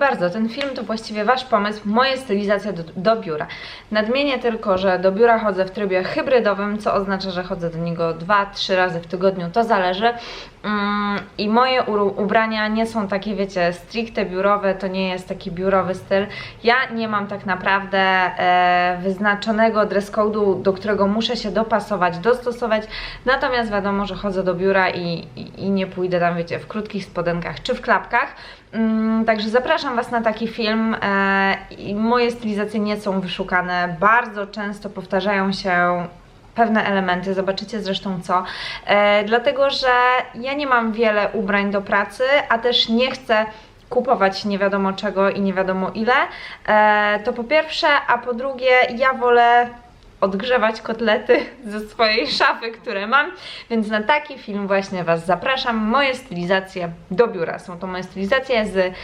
Bardzo. Ten film to właściwie Wasz pomysł, moja stylizacja do, do biura. Nadmienię tylko, że do biura chodzę w trybie hybrydowym, co oznacza, że chodzę do niego 2-3 razy w tygodniu, to zależy. Mm, I moje ubrania nie są takie, wiecie, stricte biurowe, to nie jest taki biurowy styl. Ja nie mam tak naprawdę e, wyznaczonego dress code'u, do którego muszę się dopasować, dostosować. Natomiast wiadomo, że chodzę do biura i, i, i nie pójdę tam, wiecie, w krótkich spodenkach czy w klapkach. Mm, także zapraszam Was na taki film. E, moje stylizacje nie są wyszukane. Bardzo często powtarzają się pewne elementy, zobaczycie zresztą co. E, dlatego, że ja nie mam wiele ubrań do pracy, a też nie chcę kupować nie wiadomo czego i nie wiadomo ile. E, to po pierwsze, a po drugie, ja wolę odgrzewać kotlety ze swojej szafy, które mam, więc na taki film właśnie Was zapraszam. Moje stylizacje do biura. Są to moje stylizacje z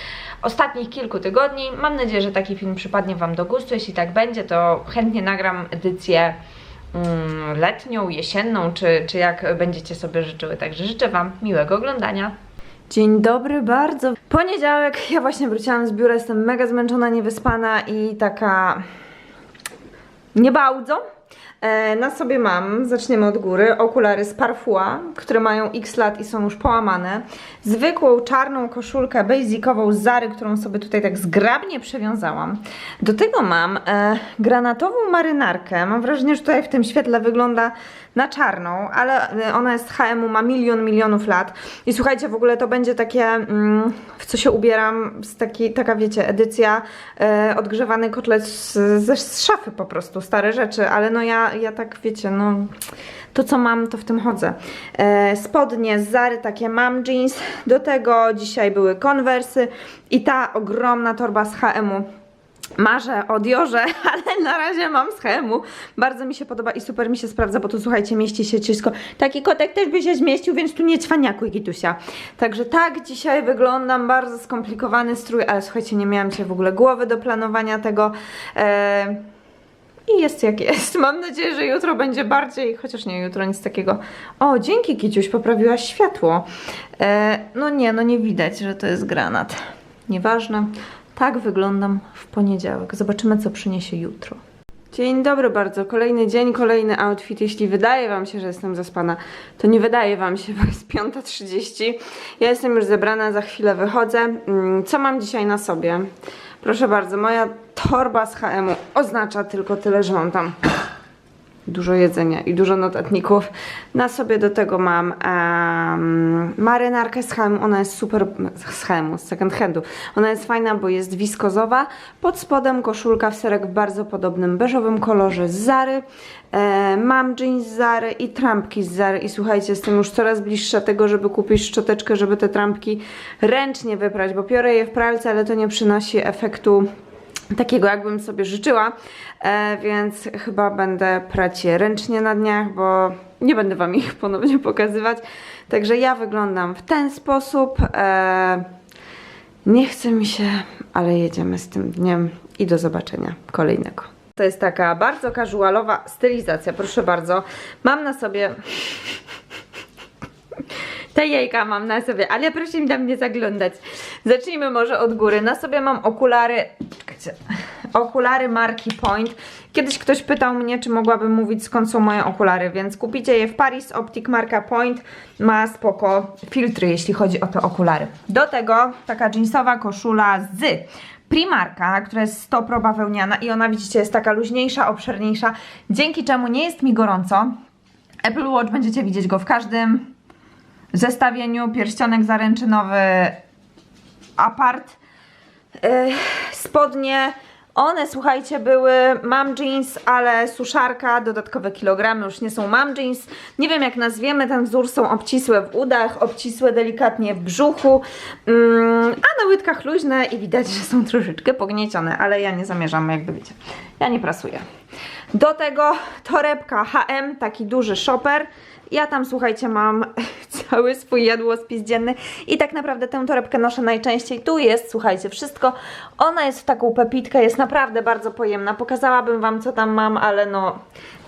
ostatnich kilku tygodni. Mam nadzieję, że taki film przypadnie Wam do gustu. Jeśli tak będzie, to chętnie nagram edycję mm, letnią, jesienną, czy, czy jak będziecie sobie życzyły. Także życzę Wam miłego oglądania. Dzień dobry bardzo. Poniedziałek, ja właśnie wróciłam z biura, jestem mega zmęczona, niewyspana i taka nie bardzo. E, na sobie mam, zaczniemy od góry, okulary z Parfua, które mają x lat i są już połamane. Zwykłą czarną koszulkę basicową z Zary, którą sobie tutaj tak zgrabnie przewiązałam. Do tego mam e, granatową marynarkę. Mam wrażenie, że tutaj w tym świetle wygląda na czarną, ale e, ona jest HM-u, ma milion, milionów lat. I słuchajcie, w ogóle to będzie takie, mm, w co się ubieram, z taki, taka wiecie, edycja e, odgrzewany kotlet z szafy po prostu, stare rzeczy, ale no ja, ja tak wiecie, no to co mam, to w tym chodzę. E, spodnie z Zary, takie mam jeans, do tego dzisiaj były konwersy i ta ogromna torba z HM-u. Marzę o Diorze, ale na razie mam z HM-u. Bardzo mi się podoba i super mi się sprawdza, bo tu słuchajcie, mieści się wszystko. Taki kotek też by się zmieścił, więc tu nie cwaniakuj, Gitusia. Także tak dzisiaj wyglądam, bardzo skomplikowany strój, ale słuchajcie, nie miałam dzisiaj w ogóle głowy do planowania tego. E, i jest jak jest. Mam nadzieję, że jutro będzie bardziej, chociaż nie jutro nic takiego. O, dzięki Kiciuś, poprawiłaś światło. E, no nie, no nie widać, że to jest granat. Nieważne. Tak wyglądam w poniedziałek. Zobaczymy, co przyniesie jutro. Dzień dobry bardzo. Kolejny dzień, kolejny outfit. Jeśli wydaje Wam się, że jestem zaspana, to nie wydaje Wam się, bo jest 5.30. Ja jestem już zebrana, za chwilę wychodzę. Mm, Co mam dzisiaj na sobie? Proszę bardzo, moja torba z HM-u oznacza tylko tyle, że mam tam dużo jedzenia i dużo notatników. Na sobie do tego mam em, marynarkę z H&M, ona jest super, z H&M, z second handu. Ona jest fajna, bo jest wiskozowa. Pod spodem koszulka w serek w bardzo podobnym beżowym kolorze z Zary. E, mam jeans z Zary i trampki z Zary i słuchajcie, jestem już coraz bliższa tego, żeby kupić szczoteczkę, żeby te trampki ręcznie wyprać, bo piorę je w pralce, ale to nie przynosi efektu takiego jakbym sobie życzyła, e, więc chyba będę prać je ręcznie na dniach, bo nie będę Wam ich ponownie pokazywać. Także ja wyglądam w ten sposób. E, nie chce mi się, ale jedziemy z tym dniem i do zobaczenia kolejnego. To jest taka bardzo casualowa stylizacja, proszę bardzo. Mam na sobie te jajka mam na sobie, ale proszę mi tam nie zaglądać. Zacznijmy może od góry. Na sobie mam okulary. Okulary marki Point. Kiedyś ktoś pytał mnie, czy mogłabym mówić skąd są moje okulary, więc kupicie je w Paris Optic marka Point. Ma spoko filtry, jeśli chodzi o te okulary. Do tego taka jeansowa koszula z Primarka, która jest 100 proba wełniana i ona widzicie jest taka luźniejsza, obszerniejsza, dzięki czemu nie jest mi gorąco. Apple Watch będziecie widzieć go w każdym zestawieniu pierścionek zaręczynowy apart spodnie. One słuchajcie były mam jeans, ale suszarka, dodatkowe kilogramy już nie są mam jeans. Nie wiem jak nazwiemy ten wzór, są obcisłe w udach, obcisłe delikatnie w brzuchu. Mm, a na łydkach luźne i widać, że są troszeczkę pogniecione, ale ja nie zamierzam jakby wiecie, ja nie prasuję do tego torebka H&M, taki duży shopper. Ja tam, słuchajcie, mam cały swój jadłospis dzienny i tak naprawdę tę torebkę noszę najczęściej. Tu jest, słuchajcie, wszystko. Ona jest w taką pepitkę, jest naprawdę bardzo pojemna. Pokazałabym Wam, co tam mam, ale no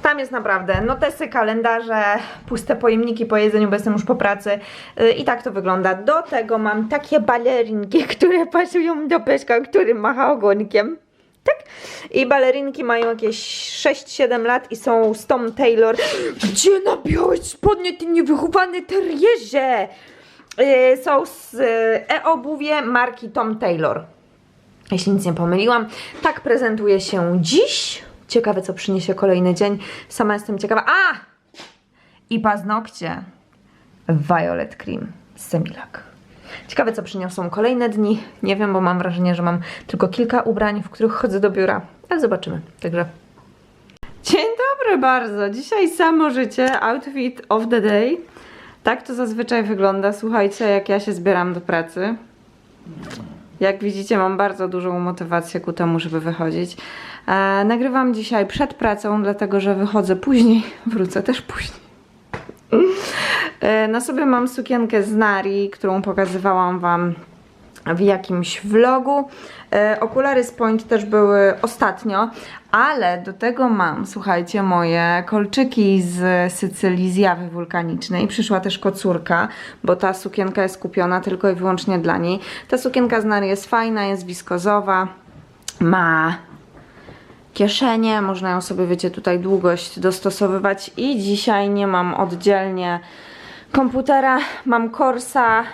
Tam jest naprawdę notesy, kalendarze, puste pojemniki po jedzeniu, bo jestem już po pracy. Y, I tak to wygląda. Do tego mam takie balerinki, które pasują do peszka, który macha ogonkiem. Tak? I balerinki mają jakieś 6-7 lat i są z Tom Taylor. Gdzie nabiałeś spodnie, ty niewychowany terierze? Yy, są z yy, e-obuwie marki Tom Taylor. Jeśli nic nie pomyliłam. Tak prezentuje się dziś. Ciekawe, co przyniesie kolejny dzień. Sama jestem ciekawa. A! I paznokcie. Violet Cream z Semilak. Ciekawe, co przyniosą kolejne dni. Nie wiem, bo mam wrażenie, że mam tylko kilka ubrań, w których chodzę do biura. Ale zobaczymy. Także. Dzień dobry bardzo. Dzisiaj samo życie, outfit of the day. Tak to zazwyczaj wygląda. Słuchajcie, jak ja się zbieram do pracy. Jak widzicie, mam bardzo dużą motywację ku temu, żeby wychodzić. E, nagrywam dzisiaj przed pracą, dlatego że wychodzę później. Wrócę też później. E, Na sobie mam sukienkę z Nari, którą pokazywałam Wam w jakimś vlogu. E, Okulary z Point też były ostatnio, ale do tego mam, słuchajcie, moje kolczyki z Sycylii, z Jawy Wulkanicznej. Przyszła też kocurka, bo ta sukienka jest kupiona tylko i wyłącznie dla niej. Ta sukienka z Nari jest fajna, jest wiskozowa, ma kieszenie, można ją sobie, wiecie, tutaj długość dostosowywać i dzisiaj nie mam oddzielnie komputera, mam Corsa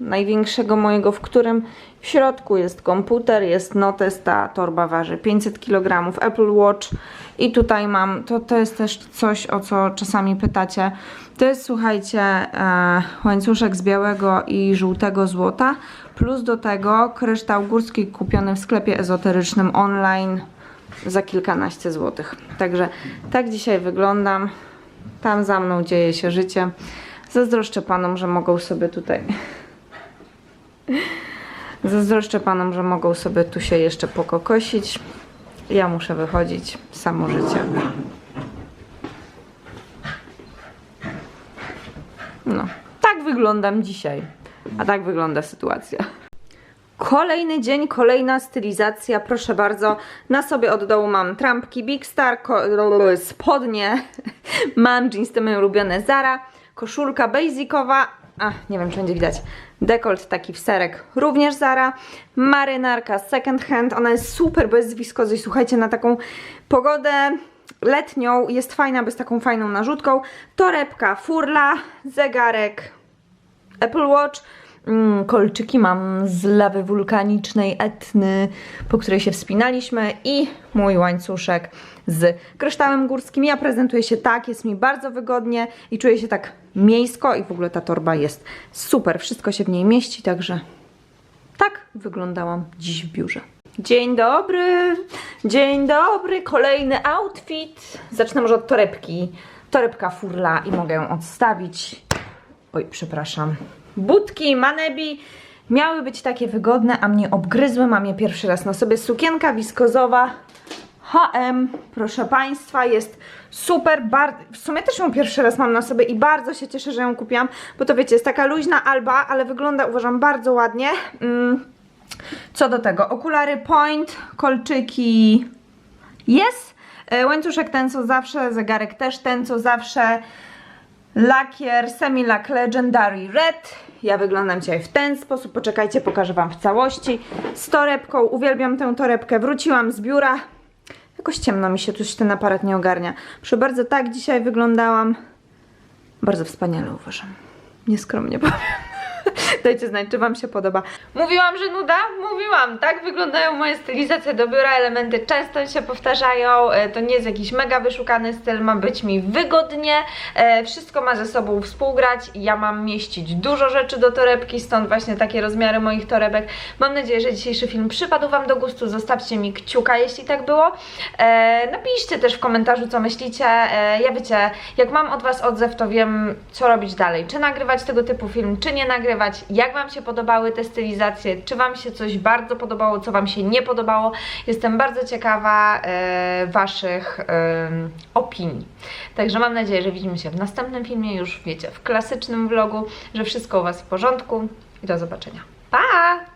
największego mojego, w którym w środku jest komputer, jest notes, ta torba waży 500 kg, Apple Watch i tutaj mam, to, to jest też coś, o co czasami pytacie, to jest, słuchajcie, e, łańcuszek z białego i żółtego złota, plus do tego kryształ górski kupiony w sklepie ezoterycznym online, za kilkanaście złotych. Także tak dzisiaj wyglądam. Tam za mną dzieje się życie. Zazdroszczę panom, że mogą sobie tutaj. Zazdroszczę panom, że mogą sobie tu się jeszcze pokokosić. Ja muszę wychodzić. Samo życie. No, tak wyglądam dzisiaj. A tak wygląda sytuacja. Kolejny dzień, kolejna stylizacja, proszę bardzo. Na sobie od dołu mam trampki Big Star, spodnie, mam jeans, te moje ulubione Zara, koszulka basicowa, a nie wiem czy będzie widać, dekolt taki w serek, również Zara, marynarka second hand, ona jest super, bo jest wiskozy, słuchajcie, na taką pogodę letnią jest fajna, bez taką fajną narzutką, torebka furla, zegarek, Apple Watch, mm, kolczyki mam z lawy wulkanicznej Etny, po której się wspinaliśmy i mój łańcuszek z kryształem górskim. Ja prezentuję się tak, jest mi bardzo wygodnie i czuję się tak miejsko i w ogóle ta torba jest super, wszystko się w niej mieści, także tak wyglądałam dziś w biurze. Dzień dobry, dzień dobry, kolejny outfit. Zacznę może od torebki. Torebka furla i mogę ją odstawić. Oj, przepraszam. Budki Manebi miały być takie wygodne, a mnie obgryzły. Mam je pierwszy raz na sobie. Sukienka wiskozowa H&M, proszę Państwa, jest super, bar- w sumie też ją pierwszy raz mam na sobie i bardzo się cieszę, że ją kupiłam, bo to wiecie, jest taka luźna alba, ale wygląda uważam bardzo ładnie. Mm. Co do tego, okulary Point, kolczyki jest, E, łańcuszek ten co zawsze, zegarek też ten co zawsze, lakier Semilak Legendary Red. Ja wyglądam dzisiaj w ten sposób, poczekajcie, pokażę Wam w całości. Z torebką, uwielbiam tę torebkę, wróciłam z biura. Jakoś ciemno mi się, tu się ten aparat nie ogarnia. Proszę bardzo, tak dzisiaj wyglądałam. Bardzo wspaniale uważam. Nieskromnie powiem. Dajcie znać, czy Wam się podoba. Mówiłam, że nuda? Mówiłam. Tak wyglądają moje stylizacje do biura. Elementy często się powtarzają. E, To nie jest jakiś mega wyszukany styl. Ma być mi wygodnie. E, Wszystko ma ze sobą współgrać. Ja mam mieścić dużo rzeczy do torebki, stąd właśnie takie rozmiary moich torebek. Mam nadzieję, że dzisiejszy film przypadł Wam do gustu. Zostawcie mi kciuka, jeśli tak było. E, Napiszcie też w komentarzu, co myślicie. Ja wiecie, jak mam od Was odzew, to wiem, co robić dalej. Czy nagrywać tego typu film, czy nie nagrywać. Jak Wam się podobały te stylizacje, czy Wam się coś bardzo podobało, co Wam się nie podobało. Jestem bardzo ciekawa e, Waszych e, opinii. Także mam nadzieję, że widzimy się w następnym filmie, już wiecie, w klasycznym vlogu, że wszystko u Was w porządku i do zobaczenia. Pa!